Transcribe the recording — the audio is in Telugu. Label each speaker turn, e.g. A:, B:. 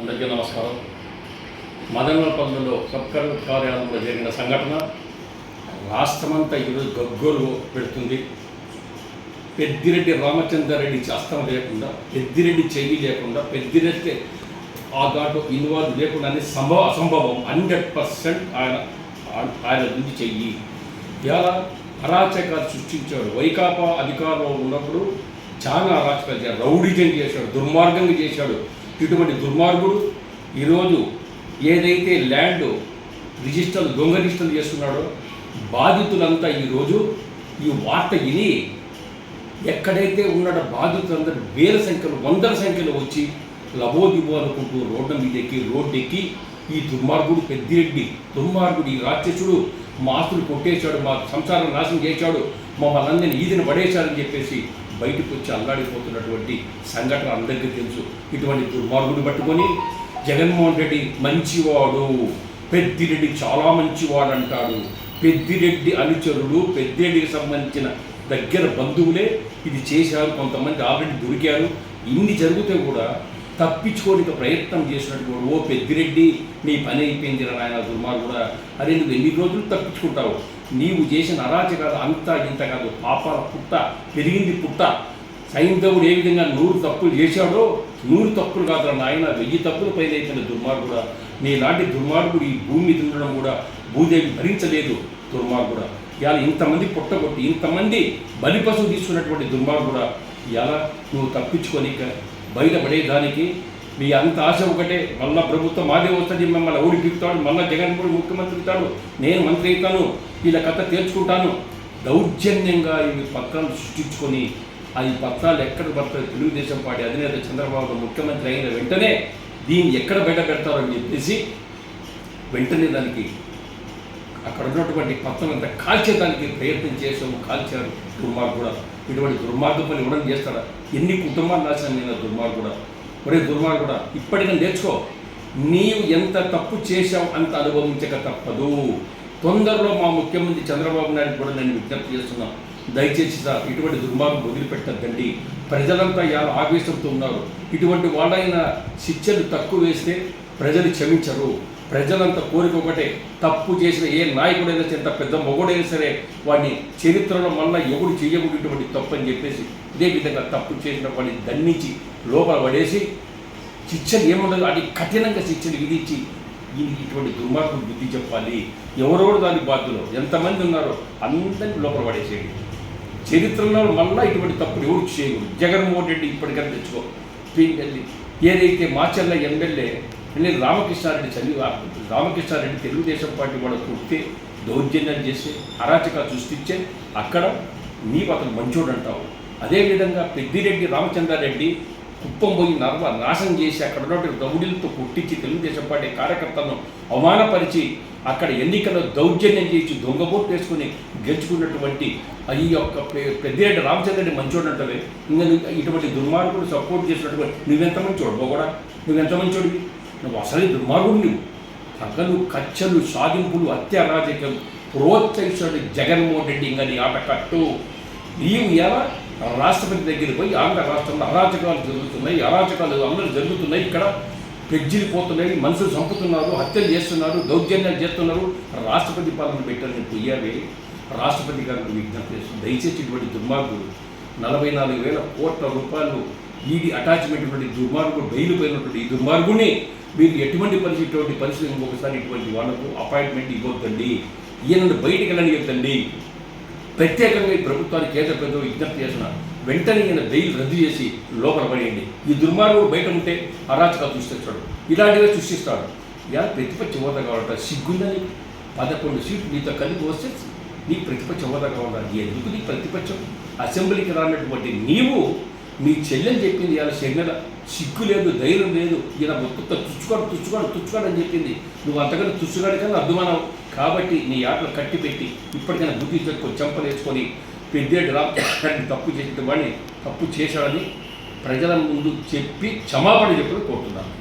A: అందరికీ నమస్కారం. మదనపల్లిలో సబ్ కలెక్టర్ కార్యాలయంలో జరిగిన సంఘటన రాష్ట్రమంతా ఈరోజు గగ్గోలు పెడుతుంది. పెద్దిరెడ్డి రామచంద్రారెడ్డి శాస్త్రం లేకుండా పెద్దిరెడ్డి చెయ్యి లేకుండా పెద్దిరెడ్డి ఆ దాంట్లో ఇన్వాల్వ్ లేకుండా అనేది సంభవ అసంభవం హండ్రెడ్ పర్సెంట్ ఆయన ఆయన నుంచి చెయ్యి. ఇలా అరాచకాలు సృష్టించాడు. వైకాపా అధికారంలో ఉన్నప్పుడు చాలా అరాచకాలు చేశాడు. రౌడీజం చేశాడు. దుర్మార్గంగా చేశాడు. ఇటువంటి దుర్మార్గుడు ఈరోజు ఏదైతే ల్యాండ్ రిజిస్టర్ దొంగ రిజిస్టర్ చేస్తున్నాడో బాధితులంతా ఈరోజు ఈ వార్త విని ఎక్కడైతే ఉన్న బాధితులందరూ వేల సంఖ్యలో వందల సంఖ్యలో వచ్చి లబోదిబో అనుకుంటూ రోడ్డు మీద ఎక్కి రోడ్డు ఎక్కి ఈ దుర్మార్గుడు పెద్దిరెడ్డి దుర్మార్గుడు ఈ రాక్షసుడు మా ఆస్తులు కొట్టేశాడు మా సంసారం నాశనం చేశాడు మమ్మల్ని అందరినీ ఈదిన పడేశాడని చెప్పేసి బయటకు వచ్చి అల్లాడిపోతున్నటువంటి సంఘటన అందరికీ తెలుసు. ఇటువంటి దుర్మార్గుడు పట్టుకొని జగన్మోహన్ రెడ్డి మంచివాడు పెద్దిరెడ్డి చాలా మంచివాడు అంటాడు. పెద్దిరెడ్డి అనుచరుడు పెద్దిరెడ్డికి సంబంధించిన దగ్గర బంధువులే ఇది చేశారు కొంతమంది ఆల్రెడీ దొరికారు. ఇన్ని జరిగితే కూడా తప్పించుకోనికి ప్రయత్నం చేసినట్టు కూడా, ఓ పెద్దిరెడ్డి నీ పని అయిపోయింది రా నాయన దుర్మార్గుడా. అరే నువ్వు ఎన్ని రోజులు తప్పించుకుంటావు? నీవు చేసిన అరాచకాలు అంతా ఇంత కాదు. పాపాల పుట్ట పెరిగింది పుట్ట. సైంధవుడు ఏ విధంగా నూరు తప్పులు చేశాడో నూరు తప్పులు కాదు నాయన వెయ్యి తప్పులు పైన అయిపోయిన దుర్మార్గుడా నీలాంటి దుర్మార్గుడు ఈ భూమి తినడం కూడా భూదేవి భరించలేదు దుర్మార్గుడా. ఇవాళ ఇంతమంది పుట్టగొట్టి ఇంతమంది బలిపశువు తీసుకున్నటువంటి దుర్మార్గుడా ఇలా నువ్వు తప్పించుకొని బయటపడేదానికి మీ అంత ఆశ ఒకటే. మళ్ళా ప్రభుత్వం మాదే వస్తుంది మిమ్మల్ని మళ్ళీ మళ్ళా కూడా ముఖ్యమంత్రి అవుతాడు నేను మంత్రి అవుతాను వీళ్ళ కథ తేల్చుకుంటాను. దౌర్జన్యంగా ఇవి పత్రాలు సృష్టించుకొని ఆ ఈ పత్రాలు ఎక్కడ పడతాయి తెలుగుదేశం పార్టీ అధినేత చంద్రబాబు ముఖ్యమంత్రి అయిన వెంటనే దీన్ని ఎక్కడ బయట పెడతారని చెప్పేసి వెంటనే దానికి అక్కడ ఉన్నటువంటి పత్రం అంతా కాల్చేదానికి ప్రయత్నం చేసాము కాల్చారు. దుర్మార్గుడ. ఇటువంటి దుర్మార్గ పని ఇవ్వడం చేస్తాడా ఎన్ని కుటుంబాలు నాశనమైన దుర్మార్గుడ. ఒరే దుర్మార్గుడ ఇప్పటికైనా నేర్చుకో. నీవు ఎంత తప్పు చేశావు అంత అనుభవించక తప్పదు. తొందరలో మా ముఖ్యమంత్రి చంద్రబాబు నాయుడు కూడా నేను విజ్ఞప్తి చేస్తున్నాను దయచేసి సార్ ఇటువంటి దుర్మార్గం వదిలిపెట్టద్దండి. ప్రజలంతా ఇవాళ ఆవేశంతో ఉన్నారు. ఇటువంటి వాళ్ళైన శిక్షలు తక్కువ వేస్తే ప్రజలు క్షమించరు. ప్రజలంతా కోరిక ఒకటే తప్పు చేసిన ఏ నాయకుడైనా సరే, ఎంత పెద్ద మొగుడైనా సరే వాడిని చరిత్రలో మళ్ళీ ఎవడు చేయకూడదు ఇటువంటి తప్పు అని చెప్పేసి ఇదే విధంగా తప్పు చేసిన వాడిని దండించి లోపల పడేసి శిక్షలు ఏముండదు అది కఠినంగా శిక్షలు విధించి ఇటువంటి దుర్మార్గం బుద్ధి చెప్పాలి. ఎవరెవరు దాని బాధ్యులు. ఎంతమంది ఉన్నారో అందరినీ లోపల పడేసేయండి. చరిత్రలో మళ్ళా ఇటువంటి తప్పులు ఎవరు చేయకూడదు. జగన్మోహన్ రెడ్డి ఇప్పటికైనా తెచ్చుకో. ఏదైతే మాచర్ల ఎమ్మెల్యే నేను రామకృష్ణారెడ్డి చదివి రామకృష్ణారెడ్డి తెలుగుదేశం పార్టీ వాళ్ళ కుడితే దౌర్జన్యం చేసి అరాచకాలు సృష్టించే అక్కడ నీవు అతను మంచోడు అంటావు. అదేవిధంగా పెద్దిరెడ్డి రామచంద్రారెడ్డి కుప్పం పోయి నర్వ నాశనం చేసి అక్కడ ఉన్నటువంటి రౌడీలతో కొట్టించి తెలుగుదేశం పార్టీ కార్యకర్తలను అవమానపరిచి అక్కడ ఎన్నికల్లో దౌర్జన్యం చేసి దొంగబోటు వేసుకుని గెలుచుకున్నటువంటి ఈ యొక్క పెద్దిరెడ్డి రామచంద్రెడ్డి మంచోడు అంటే ఇంకా ఇటువంటి దుర్మార్గుడు సపోర్ట్ చేసినటువంటి నువ్వెంత మంచోడు? కూడా నువ్వెంత మంచోడివి? నువ్వు అసలే దుర్మార్గుడు నువ్వు కచ్చలు సాధింపులు హత్య రాజకీయం జగన్మోహన్ రెడ్డి ఇంకా నీ ఆట కట్టు. నీవు ఎలా రాష్ట్రపతి దగ్గరికి పోయి ఆంధ్ర రాష్ట్రంలో అరాచకాలు జరుగుతున్నాయి అరాచకాలు అందరూ జరుగుతున్నాయి. ఇక్కడ పెజ్జిలిపోతున్నాయి మనుషులు చంపుతున్నారు హత్యలు చేస్తున్నారు దౌర్జన్యాలు చేస్తున్నారు. రాష్ట్రపతి పాలన పెట్టాలని పోయావే. రాష్ట్రపతి గారికి విజ్ఞప్తి చేస్తుంది దయచేసి ఇటువంటి దుర్మార్గులు నలభై నాలుగు వేల కోట్ల రూపాయలు ఈడీ అటాచ్మెంట్ ఇటువంటి దుర్మార్గుడు బెయిల్ పోయినటువంటి ఈ దుర్మార్గుని మీరు ఎటువంటి పరిస్థితి ఇటువంటి పరిస్థితి ఇంకొకసారి ఇటువంటి వాళ్ళకు అపాయింట్మెంట్ ఇవ్వద్దండి. ఈయనను బయటికి వెళ్తండి ప్రత్యేకంగా ఈ ప్రభుత్వానికి కేంద్ర ప్రభుత్వం విజ్ఞప్తి చేసిన వెంటనే ఈయన బెయిల్ రద్దు చేసి లోపల పడేయండి. ఈ దుర్మార్గుడు బయట ఉంటే అరాచకాలు సృష్టిస్తాడు. ఇలాంటివే సృష్టిస్తాడు. ఇలా ప్రతిపక్ష హోదా కావాలంట. సిగ్గుందని పదకొండు సీట్లు నీతో కలిపి వస్తే నీ ప్రతిపక్ష హోదా కావాలి ఎందుకు నీ ప్రతిపక్షం? అసెంబ్లీకి రానటువంటి నీవు మీ చెల్లెని చెప్పింది ఇలా చెన్నెల సిగ్గు లేదు ధైర్యం లేదు. ఇలా మొత్తం తుచ్చుకోడు తుచ్చుకోడు తుచ్చుకోడు అని చెప్పింది. నువ్వు అంతకన్నా తుచ్చుగాడి కన్నా అభిమానం కాబట్టి నీ ఆటలు కట్టి పెట్టి ఇప్పటికైనా బుద్ధి తెచ్చుకొని చెంపలేసుకొని పెద్దేడు రాని తప్పు చేసిన వాడిని తప్పు చేశాడని ప్రజల ముందు చెప్పి క్షమాపణ చెప్పి కోరుతున్నాను.